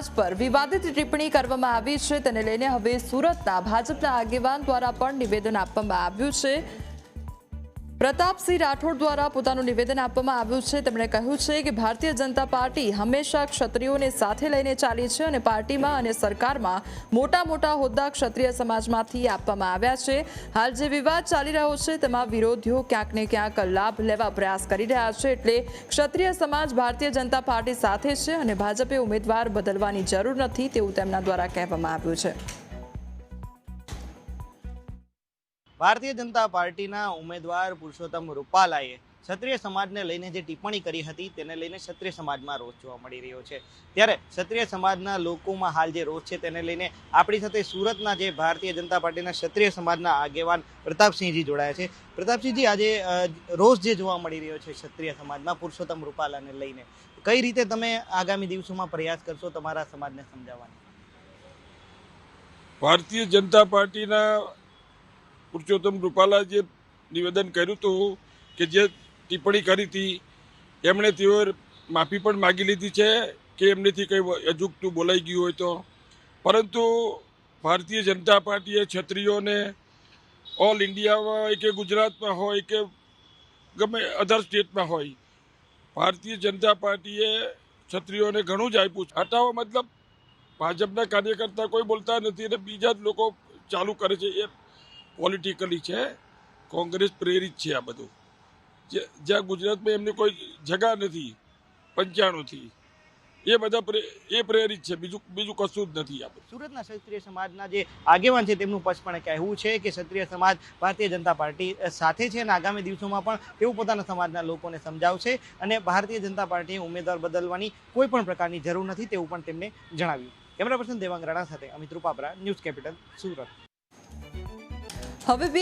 સમાજ પર વિવાદિત ટિપ્પણી કરવામાં આવી છે. તેને લઈને હવે સુરતના ભાજપના આગેવાન દ્વારા પણ નિવેદન આપવામાં આવ્યું છે. પ્રતાપસિંહ રાઠોડ દ્વારા પોતાનું નિવેદન આપવામાં આવ્યું છે. તેમણે કહ્યું છે કે ભારતીય જનતા પાર્ટી હંમેશા ક્ષત્રિયોને સાથે લઈને ચાલી છે અને પાર્ટીમાં અને સરકારમાં મોટા મોટા હોદ્દા ક્ષત્રિય સમાજમાંથી આપવામાં આવ્યા છે. હાલ જે વિવાદ ચાલી રહ્યો છે તેમાં વિરોધીઓ ક્યાંક ને ક્યાંક લાભ લેવા પ્રયાસ કરી રહ્યા છે એટલે ક્ષત્રિય સમાજ ભારતીય જનતા પાર્ટી સાથે છે અને ભાજપે ઉમેદવાર બદલવાની જરૂર નથી તેવું તેમના દ્વારા કહેવામાં આવ્યું છે. ભારતીય જનતા પાર્ટીના ઉમેદવાર પુરુષોત્તમ રૂપાલાએ ક્ષત્રિય સમાજને લઈને જે ટિપ્પણી કરી હતી, તેને લઈને ક્ષત્રિય સમાજમાં રોષ જોવા મળી રહ્યો છે. ત્યારે ક્ષત્રિય સમાજના લોકોમાં હાલ જે રોષ છે, તેને લઈને આપણી સાથે સુરતના જે ભારતીય જનતા પાર્ટીના ક્ષત્રિય સમાજના આગેવાન પ્રતાપસિંહજી જોડાયા છે. પ્રતાપસિંહજી, આજે રોષ જે જોવા મળી રહ્યો છે ક્ષત્રિય સમાજમાં પુરુષોત્તમ રૂપાલાને લઈને, કઈ રીતે તમે આગામી દિવસોમાં પ્રયાસ કરશો તમારા સમાજને સમજાવવાની? ભારતીય જનતા પાર્ટીના પુરુષોત્તમ રૂપાલા જે નિવેદન કર્યું હતું કે જે ટિપ્પણી કરી હતી, એમણે તેઓ માફી પણ માગી લીધી છે કે એમનેથી કંઈ અજુગતું બોલાઈ ગયું હોય તો. પરંતુ ભારતીય જનતા પાર્ટીએ ક્ષત્રિયોને ઓલ ઇન્ડિયામાં હોય કે ગુજરાતમાં હોય કે ગમે અધર સ્ટેટમાં હોય, ભારતીય જનતા પાર્ટીએ ક્ષત્રિયોને ઘણું જ આપ્યું છે. હટાવો મતલબ ભાજપના કાર્યકર્તા કોઈ બોલતા નથી અને બીજા જ લોકો ચાલુ કરે છે. એ પોલિટિકલી છે, કોંગ્રેસ પ્રેરિત છે આ બધું. જ્યાં ગુજરાતમાં એમની કોઈ જગા નથી પંચાણુંથી એ બધા એ પ્રેરિત છે, બીજું બીજું કશું જ નથી આ સુરતના ક્ષત્રિય સમાજના જે આગેવાન છે તેમનું સ્પષ્ટપણે કહેવું છે કે ક્ષત્રિય સમાજ ભારતીય જનતા પાર્ટી સાથે છે અને આગામી દિવસોમાં પણ તેઓ પોતાના સમાજના લોકોને સમજાવશે અને ભારતીય જનતા પાર્ટીએ ઉમેદવાર બદલવાની કોઈ પણ પ્રકારની જરૂર નથી તેવું પણ તેમણે જણાવ્યું. કેમેરા પર્સન દેવાંગ રાણા સાથે અમિત રૂપાપરા, ન્યૂઝ કેપિટલ, સુરત. હવે